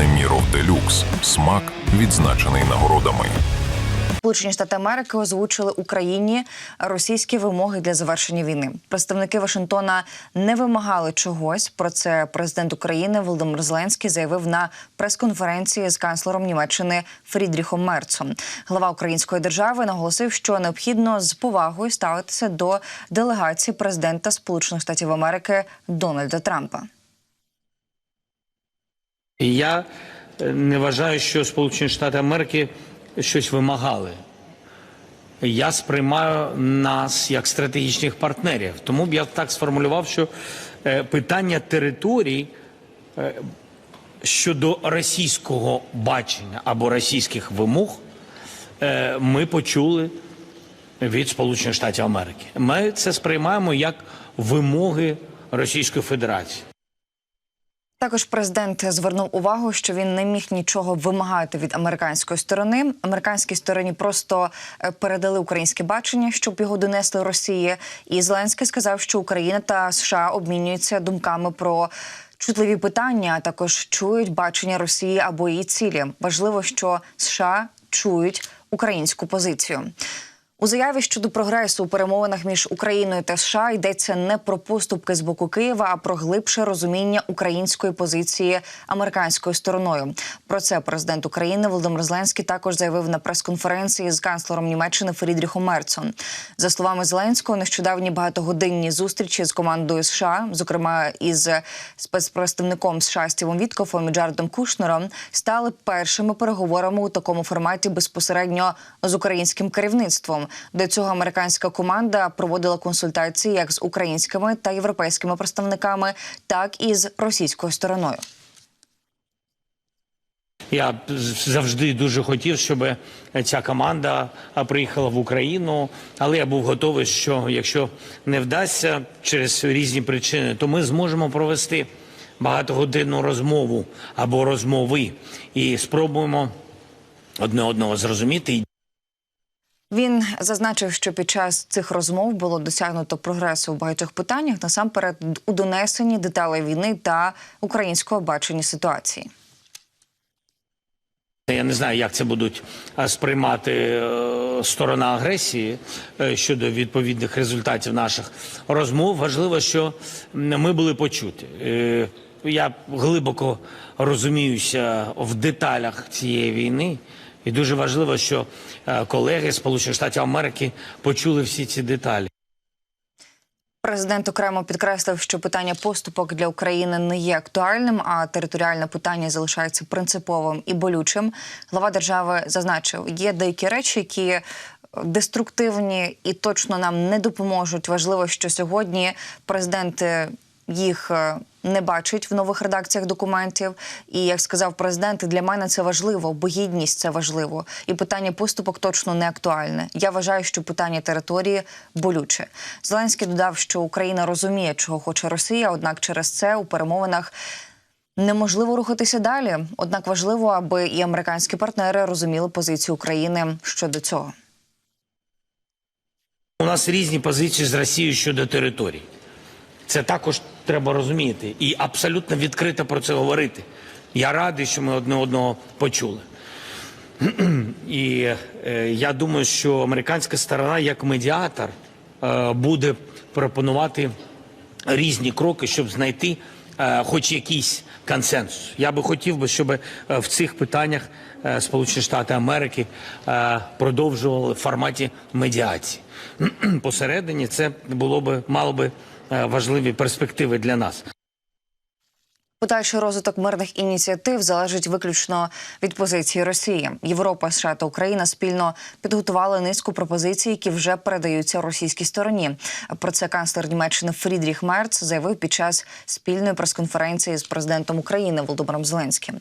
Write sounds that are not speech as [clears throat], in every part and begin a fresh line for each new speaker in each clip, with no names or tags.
Неміров Делюкс. Смак відзначений нагородами.
Сполучені Штати Америки озвучили Україні російські вимоги для завершення війни. Представники Вашингтона не вимагали чогось. Про це президент України Володимир Зеленський заявив на прес-конференції з канцлером Німеччини Фрідріхом Мерцом. Глава української держави наголосив, що необхідно з повагою ставитися до делегації президента Сполучених Штатів Америки Дональда Трампа.
Я е, не вважаю, що Сполучені Штати Америки щось вимагали. Я сприймаю нас як стратегічних партнерів. Тому б я так сформулював, що е, питання територій е, щодо російського бачення або російських вимог ми почули від Сполучених Штатів Америки. Ми це сприймаємо як вимоги Російської Федерації.
Також президент звернув увагу, що він не міг нічого вимагати від американської сторони. Американській стороні просто е, передали українське бачення, щоб його донесли Росії. І Зеленський сказав, що Україна та США обмінюються думками про. Чутливі питання а також чують бачення Росії або її цілі. Важливо, що США чують українську позицію. У заяві щодо прогресу у перемовинах між Україною та США йдеться не про поступки з боку Києва, а про глибше розуміння української позиції американською стороною. Про це президент України Володимир Зеленський також заявив на прес-конференції з канцлером Німеччини Фрідріхом Мерцом. За словами Зеленського, нещодавні багатогодинні зустрічі з командою США, зокрема із спецпредставником США Стівом Віткофом і Джаредом Кушнером, стали першими переговорами у такому форматі безпосередньо з українським керівництвом. До цього американська команда проводила консультації як з українськими та європейськими представниками, так і з російською стороною.
Я завжди дуже хотів, щоб ця команда приїхала в Україну, але я був готовий, що якщо не вдасться через різні причини, то ми зможемо провести багатогодинну розмову або розмови і спробуємо одне одного зрозуміти.
Він зазначив, що під час цих розмов було досягнуто прогресу в багатьох питаннях, насамперед у донесенні деталей війни та українського бачення ситуації.
Я не знаю, як це будуть сприймати е, сторона агресії е, щодо відповідних результатів наших розмов. Важливо, що ми були почуті. Е, Я глибоко розуміюся в деталях цієї війни, і дуже важливо, що е, колеги Сполучених Штатів Америки почули всі ці деталі.
Президент окремо підкреслив, що питання поступок для України не є актуальним, а територіальне питання залишається принциповим і болючим. Глава держави зазначив, є деякі речі, які деструктивні і точно нам не допоможуть. Важливо, що сьогодні президент їх е, не бачить в нових редакціях документів. І як сказав президент, для мене це важливо, бо гідність це важливо. І питання поступок точно не актуальне. Я вважаю, що питання території болюче. Зеленський додав, що Україна розуміє, чого хоче Росія однак, через це у перемовинах. Неможливо рухатися далі, однак важливо, аби і американські партнери розуміли позицію України щодо цього.
У нас різні позиції з Росією щодо територій. Це також треба розуміти і абсолютно відкрито про це говорити. Я радий, що ми одне одного почули. [clears throat] І е, я думаю, що американська сторона, як медіатор, е, буде пропонувати різні кроки, щоб знайти е, хоч якийсь консенсус. Я би хотів би, щоб е, в цих питаннях е, Сполучені Штати Америки е, продовжували в форматі медіації. [clears throat] Посередині це було би мало би важливі перспективи для нас.
Подальший розвиток мирних ініціатив залежить виключно від позиції Росії. Європа, США та Україна спільно підготували низку пропозицій, які вже передаються російській стороні. Про це канцлер Німеччини Фрідріх Мерц заявив під час спільної прес-конференції з президентом України Володимиром Зеленським.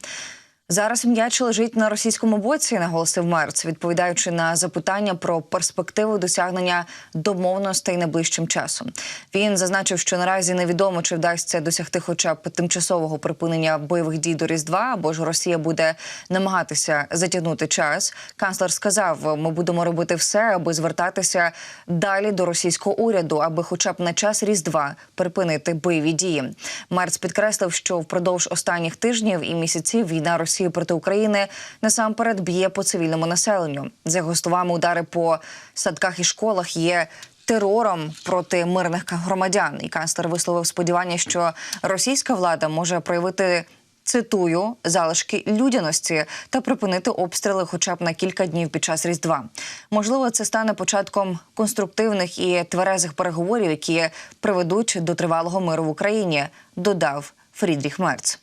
Зараз м'яч лежить на російському боці, наголосив Мерц, відповідаючи на запитання про перспективу досягнення домовностей найближчим часом. Він зазначив, що наразі невідомо, чи вдасться досягти хоча б тимчасового припинення бойових дій до Різдва, або ж Росія буде намагатися затягнути час. Канцлер сказав: ми будемо робити все, аби звертатися далі до російського уряду, аби, хоча б на час Різдва, припинити бойові дії. Мерц підкреслив, що впродовж останніх тижнів і місяців війна Росії проти України насамперед б'є по цивільному населенню. За його словами, удари по садках і школах є. Терором проти мирних громадян, і канцлер висловив сподівання, що російська влада може проявити цитую залишки людяності та припинити обстріли, хоча б на кілька днів під час різдва. Можливо, це стане початком конструктивних і тверезих переговорів, які приведуть до тривалого миру в Україні. Додав Фрідріх Мерц.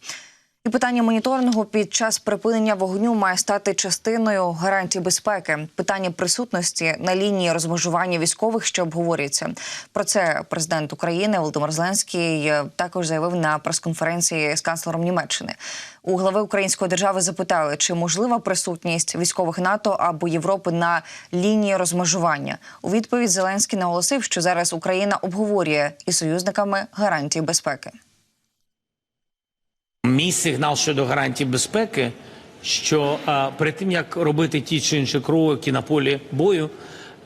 І питання моніторингу під час припинення вогню має стати частиною гарантій безпеки. Питання присутності на лінії розмежування військових, що обговорюється. Про це президент України Володимир Зеленський е, також заявив на прес-конференції з канцлером Німеччини. У глави української держави запитали, чи можлива присутність військових НАТО або Європи на лінії розмежування. У відповідь Зеленський наголосив, що зараз Україна обговорює із союзниками гарантії безпеки.
Мій сигнал щодо гарантій безпеки, що а, перед тим як робити ті чи інші кроки на полі бою,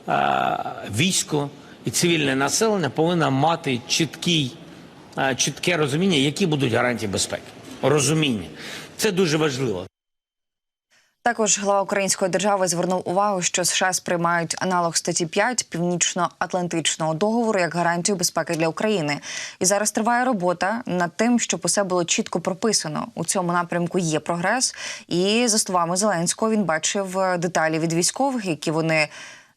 а, військо і цивільне населення повинно мати чіткий, а, чітке розуміння, які будуть гарантії безпеки. Розуміння це дуже важливо.
Також глава української держави звернув увагу, що США сприймають аналог статті 5 північно-атлантичного договору як гарантію безпеки для України. І зараз триває робота над тим, щоб усе було чітко прописано. У цьому напрямку є прогрес. І за словами Зеленського, він бачив е, деталі від військових, які вони.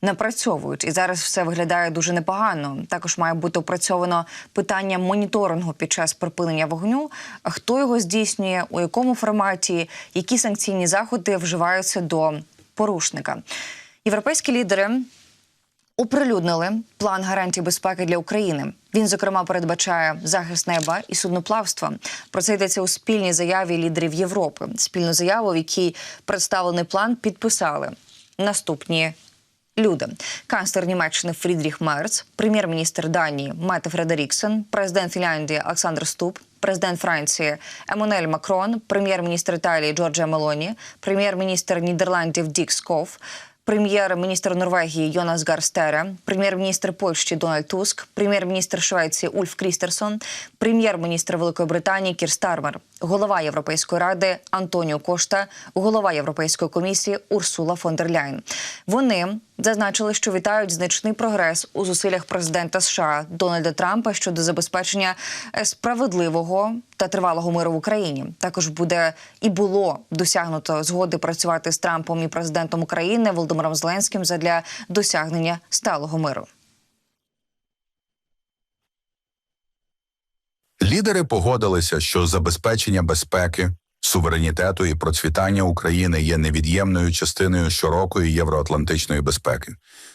Напрацьовують і зараз все виглядає дуже непогано. Також має бути опрацьовано питання моніторингу під час припинення вогню. Хто його здійснює, у якому форматі, які санкційні заходи вживаються до порушника. Європейські лідери оприлюднили план гарантій безпеки для України. Він, зокрема, передбачає захист неба і судноплавства. Про це йдеться у спільній заяві лідерів Європи. Спільну заяву, в якій представлений план підписали наступні. Люди, канцлер Німеччини Фрідріх Мерц, прем'єр-міністр Данії Мете Фредеріксен, президент Фінляндії Олександр Ступ, президент Франції Еммануель Макрон, прем'єр-міністр Італії Джорджа Мелоні, прем'єр-міністр Нідерландів Дік Сков, прем'єр-міністр Норвегії Йонас Гарстере, прем'єр-міністр Польщі Дональд Туск, прем'єр-міністр Швеції Ульф Крістерсон, прем'єр-міністр Великої Британії Кір Стармер, голова Європейської ради Антоніо Кошта, голова Європейської комісії Урсула фон дер Ляйн. Вони зазначили, що вітають значний прогрес у зусиллях президента США Дональда Трампа щодо забезпечення е, справедливого та тривалого миру в Україні. Також буде і було досягнуто згоди працювати з Трампом і президентом України Володимиром Зеленським задля досягнення сталого миру.
Лідери погодилися, що забезпечення безпеки, суверенітету і процвітання України є невід'ємною частиною широкої євроатлантичної безпеки.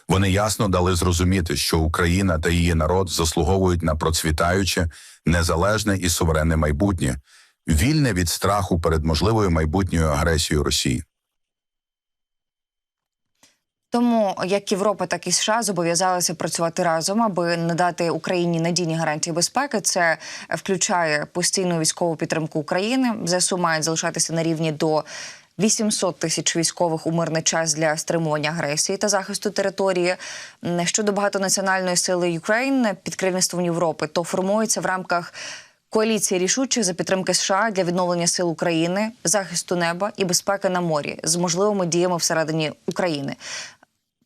Вони ясно дали зрозуміти, що Україна та її народ заслуговують на процвітаюче, незалежне і суверенне майбутнє, вільне від страху перед можливою майбутньою агресією Росії.
Тому як Європа, так і США зобов'язалися працювати разом, аби надати Україні надійні гарантії безпеки. Це включає постійну військову підтримку України. ЗСУ мають залишатися на рівні до 800 тисяч військових у мирний час для стримування агресії та захисту території. Щодо багатонаціональної сили Юкрейн під керівництвом Європи, то формується в рамках. Коаліції рішучих за підтримки США для відновлення сил України, захисту неба і безпеки на морі з можливими діями всередині України.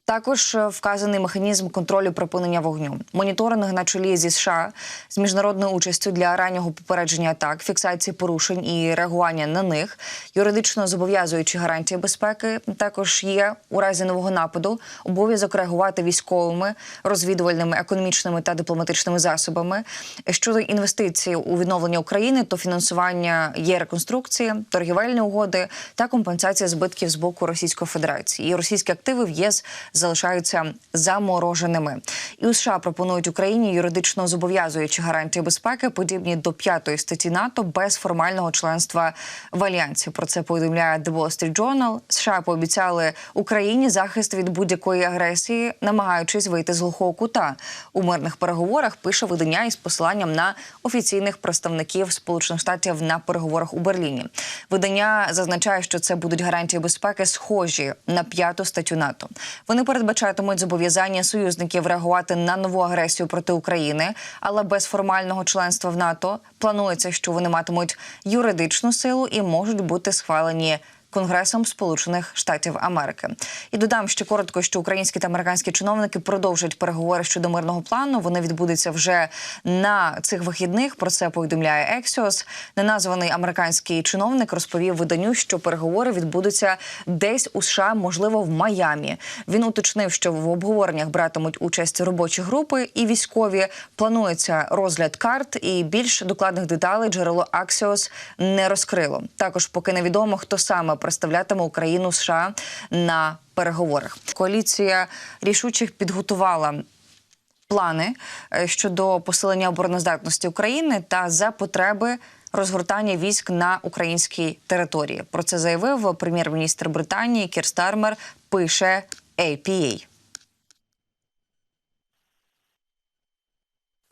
Також е, вказаний механізм контролю припинення вогню, моніторинг на чолі зі США з міжнародною участю для раннього попередження атак, фіксації порушень і реагування на них, юридично зобов'язуючи гарантії безпеки. Також є у разі нового нападу обов'язок реагувати військовими, розвідувальними, економічними та дипломатичними засобами. Щодо інвестицій у відновлення України, то фінансування є реконструкції, торгівельні угоди та компенсація збитків з боку Російської Федерації. І російські активи в ЄС залишаються замороженими. І у США пропонують Україні юридично зобов'язуючі гарантії безпеки, подібні до п'ятої статті НАТО без формального членства в альянсі. Про це повідомляє The Wall Street Journal. США пообіцяли Україні захист від будь-якої агресії, намагаючись вийти з глухого кута. У мирних переговорах пише видання із посиланням на офіційних представників Сполучених Штатів на переговорах у Берліні. Видання зазначає, що це будуть гарантії безпеки, схожі на п'яту статтю НАТО. Вони передбачатимуть зобов'язання союзників реагувати на нову агресію проти України, але без формального членства в НАТО планується, що вони матимуть юридичну силу і можуть бути схвалені. Конгресом Сполучених Штатів Америки і додам ще коротко, що українські та американські чиновники продовжать переговори щодо мирного плану. Вони відбудуться вже на цих вихідних. Про це повідомляє Ексіос. Неназваний американський чиновник розповів виданню, що переговори відбудуться десь у США, можливо, в Майамі. Він уточнив, що в обговореннях братимуть участь робочі групи і військові. Планується розгляд карт, і більш докладних деталей джерело Аксіос не розкрило. Також поки невідомо, хто саме представлятиме Україну США на переговорах. Коаліція рішучих підготувала. Плани е, щодо посилення обороноздатності України та за потреби розгортання військ на українській території. Про це заявив прем'єр-міністр Британії Кір Стармер. Пише APA.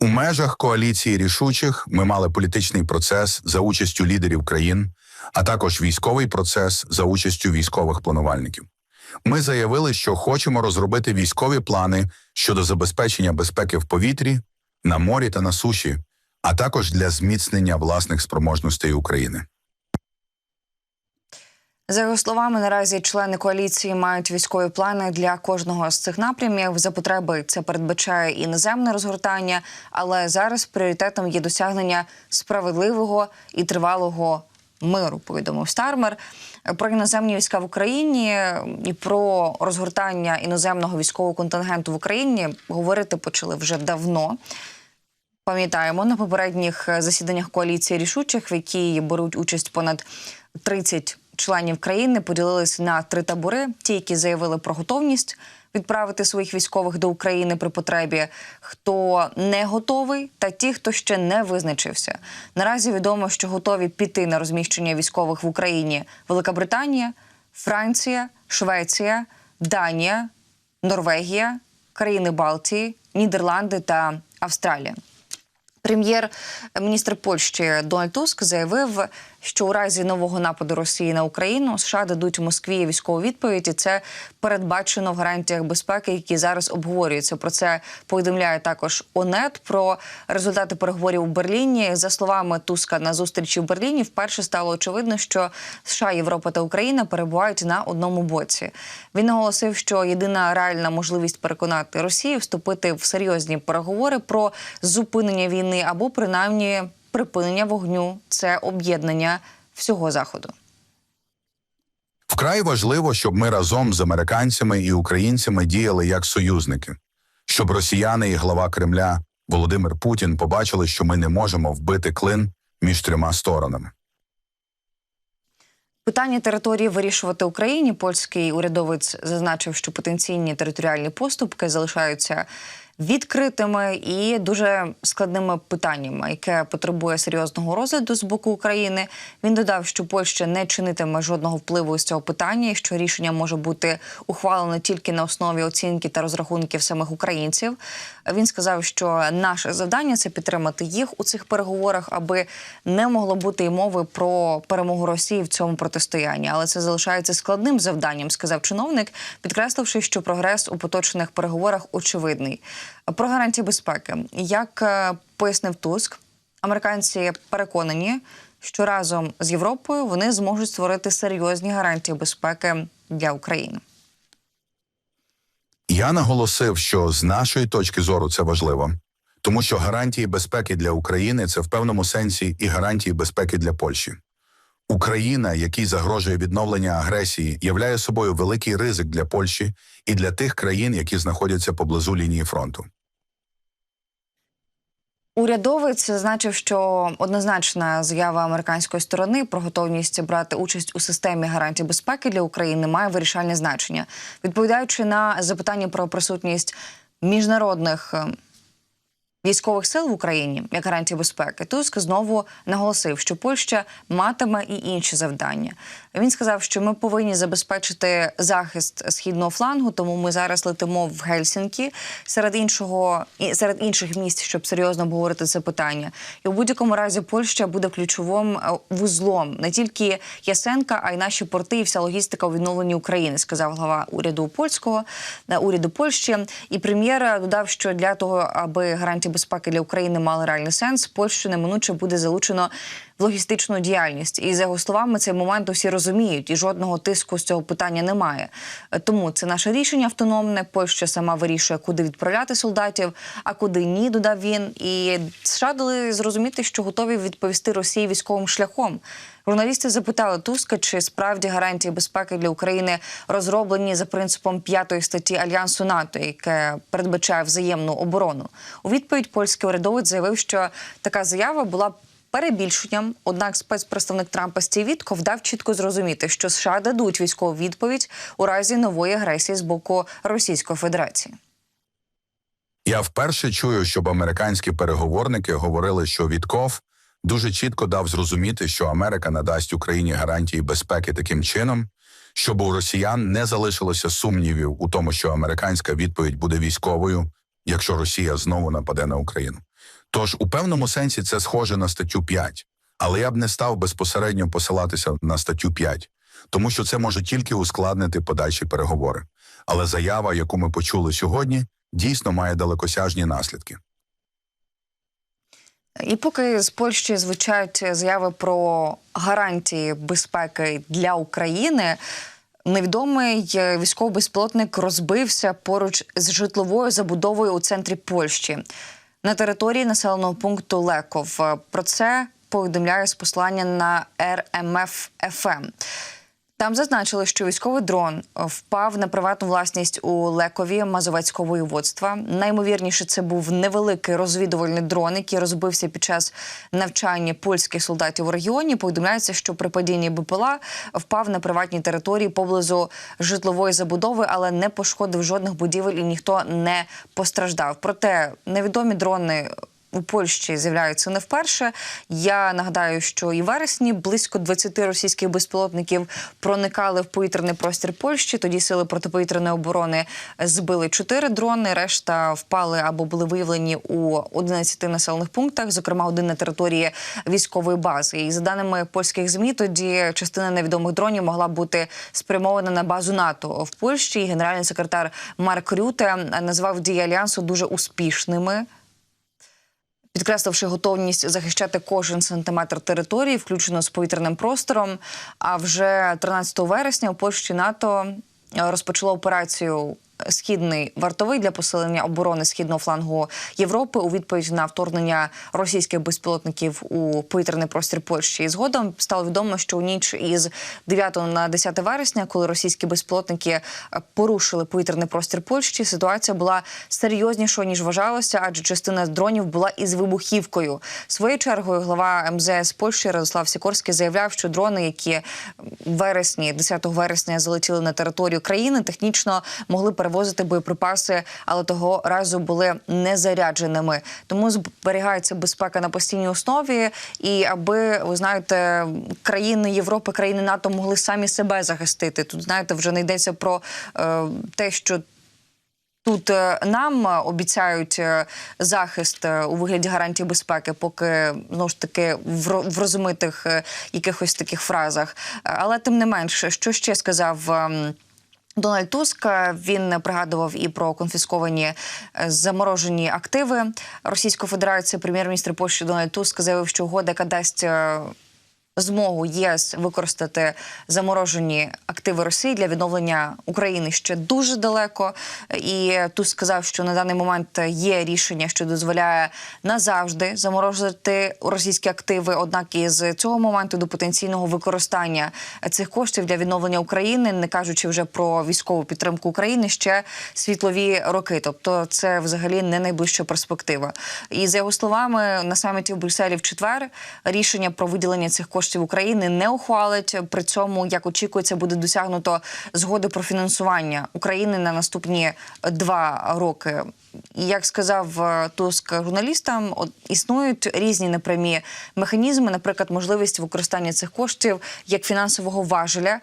У межах коаліції рішучих ми мали політичний процес за участю лідерів країн, а також військовий процес за участю військових планувальників. Ми заявили, що хочемо розробити військові плани щодо забезпечення безпеки в повітрі, на морі та на суші, а також для зміцнення власних спроможностей України.
За його словами, наразі члени коаліції мають військові плани для кожного з цих напрямів. За потреби це передбачає і наземне розгортання, але зараз пріоритетом є досягнення справедливого і тривалого миру. Повідомив Стармер про іноземні війська в Україні і про розгортання іноземного військового контингенту в Україні говорити почали вже давно. Пам'ятаємо на попередніх засіданнях коаліції рішучих, в якій беруть участь понад 30 членів країни, поділилися на три табори: ті, які заявили про готовність відправити своїх військових до України при потребі, хто не готовий, та ті, хто ще не визначився. Наразі відомо, що готові піти на розміщення військових в Україні Велика Британія, Франція, Швеція, Данія, Норвегія, країни Балтії, Нідерланди та Австралія. Прем'єр-міністр Польщі Дональд Туск заявив, що у разі нового нападу Росії на Україну США дадуть Москві військову відповідь. і Це передбачено в гарантіях безпеки, які зараз обговорюються. Про це повідомляє також ОНЕТ. Про результати переговорів у Берліні. За словами Туска на зустрічі в Берліні, вперше стало очевидно, що США, Європа та Україна перебувають на одному боці. Він наголосив, що єдина реальна можливість переконати Росію вступити в серйозні переговори про зупинення війни або принаймні припинення вогню це об'єднання всього заходу.
Вкрай важливо, щоб ми разом з американцями і українцями діяли як союзники, щоб росіяни і глава Кремля Володимир Путін побачили, що ми не можемо вбити клин між трьома сторонами.
Питання території вирішувати Україні. Польський урядовець зазначив, що потенційні територіальні поступки залишаються відкритими і дуже складними питаннями, яке потребує серйозного розгляду з боку України. Він додав, що Польща не чинитиме жодного впливу з цього питання, і що рішення може бути ухвалено тільки на основі оцінки та розрахунків самих українців. Він сказав, що наше завдання це підтримати їх у цих переговорах, аби не могло бути й мови про перемогу Росії в цьому протистоянні. Але це залишається складним завданням, сказав чиновник, підкресливши, що прогрес у поточних переговорах очевидний. Про гарантії безпеки, як е, пояснив Туск, американці переконані, що разом з Європою вони зможуть створити серйозні гарантії безпеки для України.
Я наголосив, що з нашої точки зору це важливо, тому що гарантії безпеки для України це в певному сенсі і гарантії безпеки для Польщі. Україна, якій загрожує відновлення агресії, являє собою великий ризик для Польщі і для тих країн, які знаходяться поблизу лінії фронту.
Урядовець зазначив, що однозначна заява американської сторони про готовність брати участь у системі гарантій безпеки для України має вирішальне значення. Відповідаючи на запитання про присутність міжнародних е, військових сил в Україні як гарантії безпеки, Туск знову наголосив, що Польща матиме і інші завдання. Він сказав, що ми повинні забезпечити захист східного флангу, тому ми зараз летимо в Гельсінкі серед іншого і серед інших місць, щоб серйозно обговорити це питання. І у будь-якому разі Польща буде ключовим е, вузлом не тільки Ясенка, а й наші порти і вся логістика у відновленні України, сказав глава уряду польського е, уряду Польщі. І прем'єр додав, що для того, аби гарантії безпеки для України мали реальний сенс, Польщу неминуче буде залучено логістичну діяльність. І за його словами, цей момент усі розуміють, і жодного тиску з цього питання немає. Тому це наше рішення автономне. Польща сама вирішує, куди відправляти солдатів, а куди ні, додав він. І США дали зрозуміти, що готові відповісти Росії військовим шляхом. Журналісти запитали Туска, чи справді гарантії безпеки для України розроблені за принципом п'ятої статті альянсу НАТО, яке передбачає взаємну оборону. У відповідь польський урядовець заявив, що така заява була перебільшенням. Однак спецпредставник Трампа Стів Вітков дав чітко зрозуміти, що США дадуть військову відповідь у разі нової агресії з боку Російської Федерації.
Я вперше чую, щоб американські переговорники говорили, що Вітков дуже чітко дав зрозуміти, що Америка надасть Україні гарантії безпеки таким чином, щоб у росіян не залишилося сумнівів у тому, що американська відповідь буде військовою, якщо Росія знову нападе на Україну. Тож у певному сенсі це схоже на статтю 5, але я б не став безпосередньо посилатися на статтю 5, тому що це може тільки ускладнити подальші переговори. Але заява, яку ми почули сьогодні, дійсно має далекосяжні наслідки.
І поки з Польщі звучать заяви про гарантії безпеки для України, невідомий військовий безпілотник розбився поруч з житловою забудовою у центрі Польщі на території населеного пункту Леков. Про це повідомляє з послання на РМФ ФМ. Там зазначили, що військовий дрон впав на приватну власність у Лекові Мазовецького воєводства. Наймовірніше, це був невеликий розвідувальний дрон, який розбився під час навчання польських солдатів у регіоні. Повідомляється, що при падінні БПЛА впав на приватній території поблизу житлової забудови, але не пошкодив жодних будівель і ніхто не постраждав. Проте невідомі дрони у Польщі з'являються не вперше. Я нагадаю, що і вересні близько 20 російських безпілотників проникали в повітряний простір Польщі. Тоді сили протиповітряної оборони збили 4 дрони. Решта впали або були виявлені у 11 населених пунктах, зокрема один на території військової бази. І за даними польських змі, тоді частина невідомих дронів могла бути спрямована на базу НАТО в Польщі. Генеральний секретар Марк Рюте назвав дії альянсу дуже успішними підкресливши готовність захищати кожен сантиметр території, включно з повітряним простором. А вже 13 вересня у Польщі НАТО е, розпочало операцію. Східний вартовий для посилення оборони східного флангу Європи у відповідь на вторгнення російських безпілотників у повітряний простір Польщі. І згодом стало відомо, що у ніч із 9 на 10 вересня, коли російські безпілотники е, порушили повітряний простір Польщі, ситуація була серйознішою ніж вважалося, адже частина дронів була із вибухівкою. Своєю чергою глава МЗС Польщі Радослав Сікорський заявляв, що дрони, які вересні, 10 вересня, залетіли на територію країни, технічно могли перевозити боєприпаси, але того разу були незарядженими. Тому зберігається безпека на постійній основі. І аби ви знаєте, країни Європи, країни НАТО могли самі себе захистити. Тут знаєте, вже не йдеться про е, те, що. Тут е, нам обіцяють е, захист е, у вигляді гарантії безпеки, поки знову ж таки в ро- в розмитих е, якихось таких фразах. Але тим не менше, що ще сказав. Дональд Туск він пригадував і про конфісковані е, заморожені активи Російської Федерації. Прем'єр-міністр Польщі Дональд Туск заявив, що угода, яка дасть е, змогу ЄС використати заморожені активи Росії для відновлення України ще дуже далеко. І тут сказав, що на даний момент є рішення, що дозволяє назавжди заморозити російські активи. Однак із цього моменту до потенційного використання цих коштів для відновлення України, не кажучи вже про військову підтримку України, ще світлові роки. Тобто, це взагалі не найближча перспектива. І за його словами, на саміті в Брюсселі в четвер рішення про виділення цих коштів України не ухвалить. При цьому, як очікується, буде досягнуто згоди про фінансування України на наступні два роки. Як сказав е, Туск журналістам, існують різні непрямі механізми, наприклад, можливість використання цих коштів як фінансового важеля.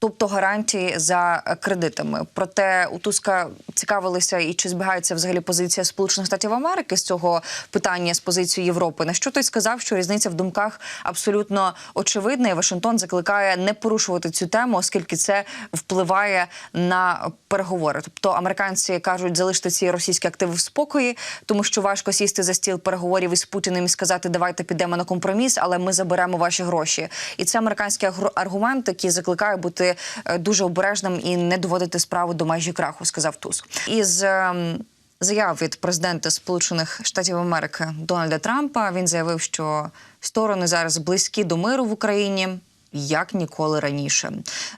Тобто гарантії за кредитами. Проте у Туска цікавилися і чи збігається взагалі позиція Сполучених Штатів Америки з цього питання з позицією Європи. На що той сказав, що різниця в думках абсолютно очевидна, і Вашингтон закликає не порушувати цю тему, оскільки це впливає на переговори. Тобто американці кажуть, залиште ці російські активи в спокої, тому що важко сісти за стіл переговорів із Путіним і сказати, давайте підемо на компроміс, але ми заберемо ваші гроші. І це американський аргумент, який закликає бути е, дуже обережним і не доводити справу до межі краху, сказав Туск. Із ем, заяв від президента Сполучених Штатів Америки Дональда Трампа він заявив, що сторони зараз близькі до миру в Україні. Як ніколи раніше,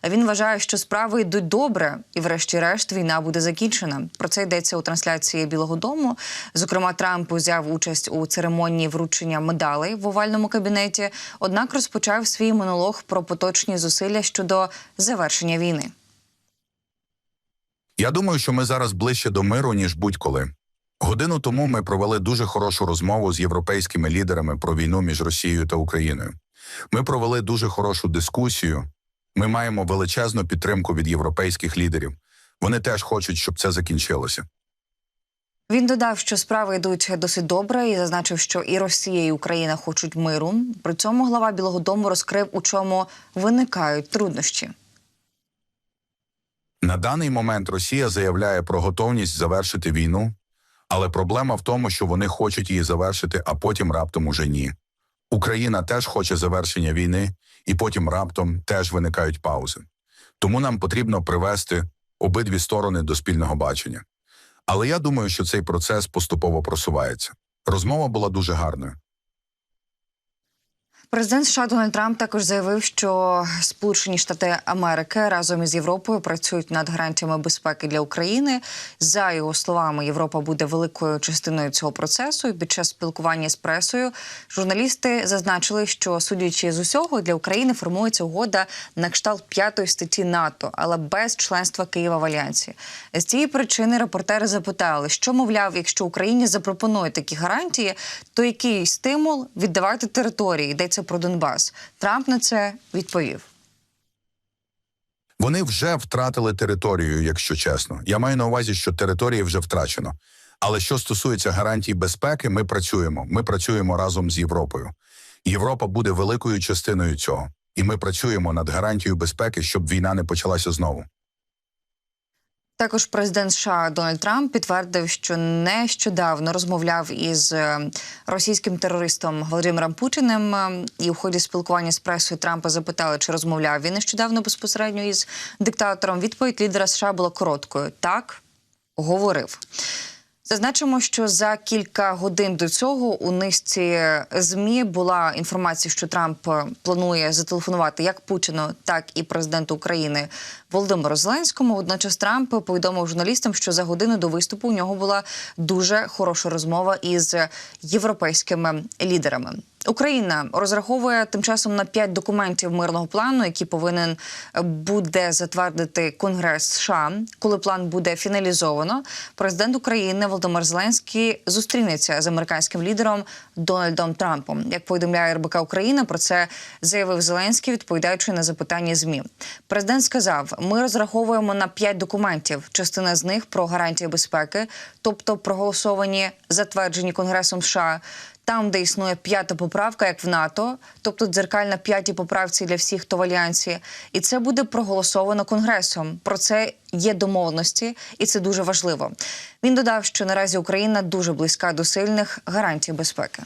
він вважає, що справи йдуть добре, і, врешті-решт, війна буде закінчена. Про це йдеться у трансляції Білого Дому. Зокрема, Трамп взяв участь у церемонії вручення медалей в овальному кабінеті. Однак розпочав свій монолог про поточні зусилля щодо завершення війни.
Я думаю, що ми зараз ближче до миру, ніж будь-коли. Годину тому ми провели дуже хорошу розмову з європейськими лідерами про війну між Росією та Україною. Ми провели дуже хорошу дискусію. Ми маємо величезну підтримку від європейських лідерів. Вони теж хочуть, щоб це закінчилося.
Він додав, що справи йдуть досить добре, і зазначив, що і Росія, і Україна хочуть миру. При цьому глава Білого Дому розкрив, у чому виникають труднощі.
На даний момент Росія заявляє про готовність завершити війну, але проблема в тому, що вони хочуть її завершити, а потім раптом уже ні. Україна теж хоче завершення війни, і потім раптом теж виникають паузи. Тому нам потрібно привести обидві сторони до спільного бачення. Але я думаю, що цей процес поступово просувається. Розмова була дуже гарною.
Президент США Дональд Трамп також заявив, що Сполучені Штати Америки разом із Європою працюють над гарантіями безпеки для України. За його словами, Європа буде великою частиною цього процесу. І під час спілкування з пресою журналісти зазначили, що судячи з усього для України формується угода на кшталт п'ятої статті НАТО, але без членства Києва в альянсі. З цієї причини репортери запитали, що мовляв, якщо Україні запропонують такі гарантії, то який стимул віддавати території? Йдеться про Донбас. Трамп на це відповів.
Вони вже втратили територію, якщо чесно. Я маю на увазі, що території вже втрачено. Але що стосується гарантій безпеки, ми працюємо. Ми працюємо разом з Європою. Європа буде великою частиною цього, і ми працюємо над гарантією безпеки, щоб війна не почалася знову.
Також президент США Дональд Трамп підтвердив, що нещодавно розмовляв із е, російським терористом Володимиром Путіним. Е, І у ході спілкування з пресою Трампа запитали, чи розмовляв він нещодавно безпосередньо із диктатором. Відповідь лідера США була короткою: так говорив. Зазначимо, що за кілька годин до цього у низці змі була інформація, що Трамп е, планує зателефонувати як Путіну, так і президенту України Володимиру Зеленському. Водночас Трамп повідомив журналістам, що за годину до виступу у нього була дуже хороша розмова із європейськими лідерами. Україна розраховує тим часом на п'ять документів мирного плану, які повинен е, буде затвердити Конгрес США. Коли план буде фіналізовано, президент України Володимир Зеленський зустрінеться з американським лідером Дональдом Трампом. Як повідомляє РБК Україна, про це заявив Зеленський, відповідаючи на запитання змі. Президент сказав: ми розраховуємо на п'ять документів. Частина з них про гарантії безпеки, тобто проголосовані затверджені Конгресом США. Там, де існує п'ята поправка, як в НАТО, тобто дзеркальна п'ятій поправці для всіх, хто в альянсі, і це буде проголосовано конгресом. Про це є домовленості, і це дуже важливо. Він додав, що наразі Україна дуже близька до сильних гарантій безпеки.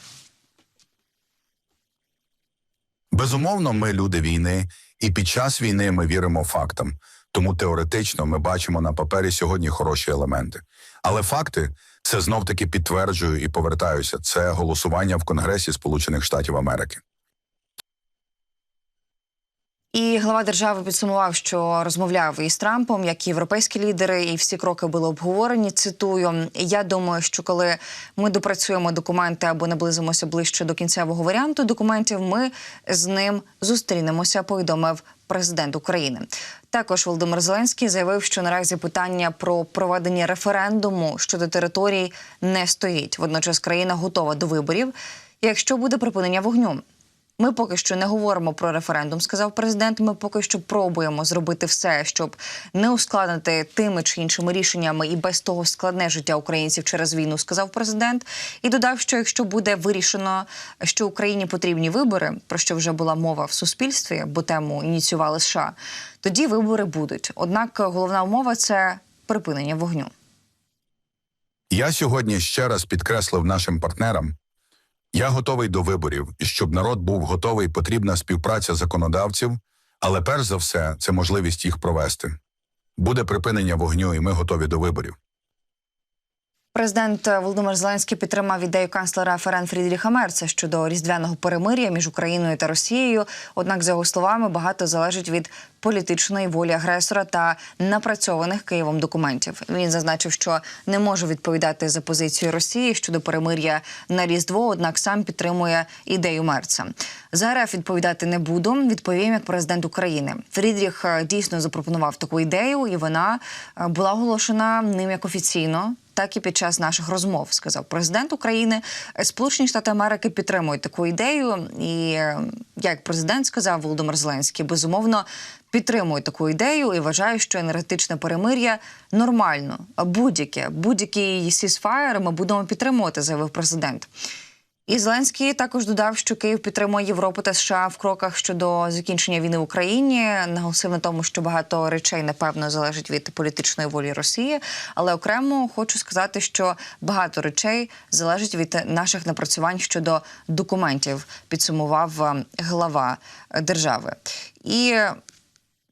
Безумовно, ми люди війни, і під час війни ми віримо фактам. Тому теоретично ми бачимо на папері сьогодні хороші елементи. Але факти це знов таки підтверджую і повертаюся. Це голосування в Конгресі Сполучених Штатів Америки.
І глава держави підсумував, що розмовляв із Трампом, як і європейські лідери, і всі кроки були обговорені. Цитую: я думаю, що коли ми допрацюємо документи або наблизимося ближче до кінцевого варіанту документів, ми з ним зустрінемося. Повідомив президент України. Також Володимир Зеленський заявив, що наразі питання про проведення референдуму щодо територій не стоїть. Водночас країна готова до виборів, якщо буде припинення вогню. Ми поки що не говоримо про референдум, сказав президент. Ми поки що пробуємо зробити все, щоб не ускладнити тими чи іншими рішеннями і без того складне життя українців через війну, сказав президент. І додав, що якщо буде вирішено, що Україні потрібні вибори, про що вже була мова в суспільстві, бо тему ініціювали США, тоді вибори будуть. Однак головна умова це припинення вогню.
Я сьогодні ще раз підкреслив нашим партнерам. Я готовий до виборів, і щоб народ був готовий, потрібна співпраця законодавців, але перш за все це можливість їх провести. Буде припинення вогню, і ми готові до виборів.
Президент Володимир Зеленський підтримав ідею канцлера ФРН Фрідріха Мерца щодо різдвяного перемир'я між Україною та Росією. Однак, за його словами, багато залежить від політичної волі агресора та напрацьованих Києвом документів. Він зазначив, що не може відповідати за позицію Росії щодо перемир'я на різдво однак сам підтримує ідею Мерца. За відповідати не буду. Відповім як президент України. Фрідріх е, дійсно запропонував таку ідею, і вона е, була оголошена ним як офіційно так і під час наших розмов, сказав президент України. Сполучені Штати Америки підтримують таку ідею. І е, як президент сказав Володимир Зеленський, безумовно підтримую таку ідею і вважаю, що енергетичне перемир'я нормально. Будь-яке будь-який сісфаєр ми будемо підтримувати, заявив президент. І Зеленський також додав, що Київ підтримує Європу та США в кроках щодо закінчення війни в Україні. Наголосив на тому, що багато речей напевно залежить від політичної волі Росії. Але окремо хочу сказати, що багато речей залежить від наших напрацювань щодо документів. Підсумував е, глава держави і.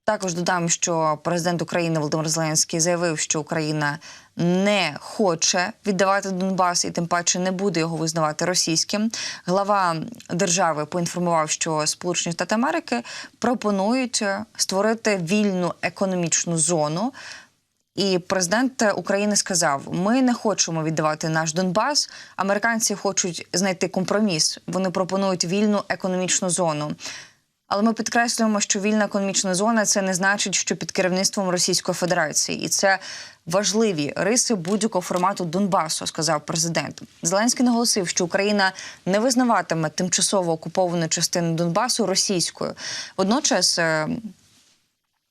Також додам, що президент України Володимир Зеленський заявив, що Україна не хоче віддавати Донбас і тим паче не буде його визнавати російським. Глава держави поінформував, що Сполучені Штати Америки пропонують створити вільну економічну зону. І президент України сказав: ми не хочемо віддавати наш Донбас. Американці хочуть знайти компроміс. Вони пропонують вільну економічну зону. Але ми підкреслюємо, що вільна економічна зона це не значить, що під керівництвом Російської Федерації, і це важливі риси будь-якого формату Донбасу, сказав президент. Зеленський наголосив, що Україна не визнаватиме тимчасово окуповану частину Донбасу російською. Водночас. е,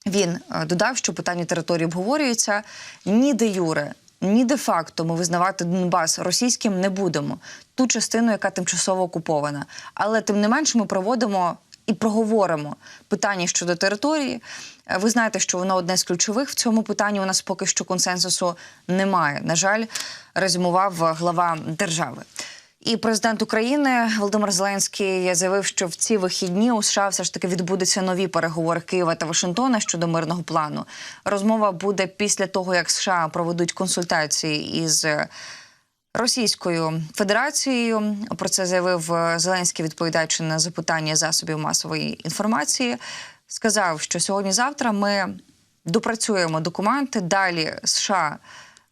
Він е, додав, що питання території обговорюється ні де юре, ні де факто ми визнавати Донбас російським не будемо. Ту частину, яка тимчасово окупована. Але тим не менше ми проводимо і проговоримо питання щодо території. Е, Ви знаєте, що воно одне з ключових в цьому питанні. У нас поки що консенсусу немає. На жаль, резюмував глава держави. І президент України Володимир Зеленський заявив, що в ці вихідні у США все ж таки відбудуться нові переговори Києва та Вашингтона щодо мирного плану. Розмова буде після того, як США проведуть консультації із Російською Федерацією. Про це заявив е, Зеленський, відповідаючи на запитання засобів масової інформації. Сказав, що сьогодні-завтра ми допрацюємо документи. Далі США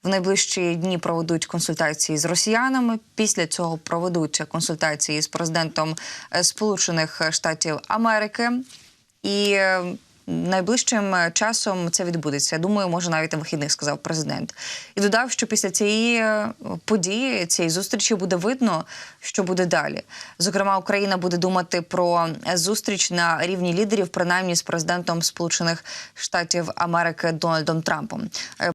в найближчі дні проведуть консультації з росіянами. Після цього проведуть консультації з президентом е, Сполучених Штатів Америки. І е, найближчим часом це відбудеться. Я Думаю, може навіть на вихідних, сказав президент. І додав, що після цієї е, події, цієї зустрічі буде видно, що буде далі. Зокрема, Україна буде думати про зустріч на рівні лідерів, принаймні з президентом Сполучених Штатів Америки Дональдом Трампом. Е,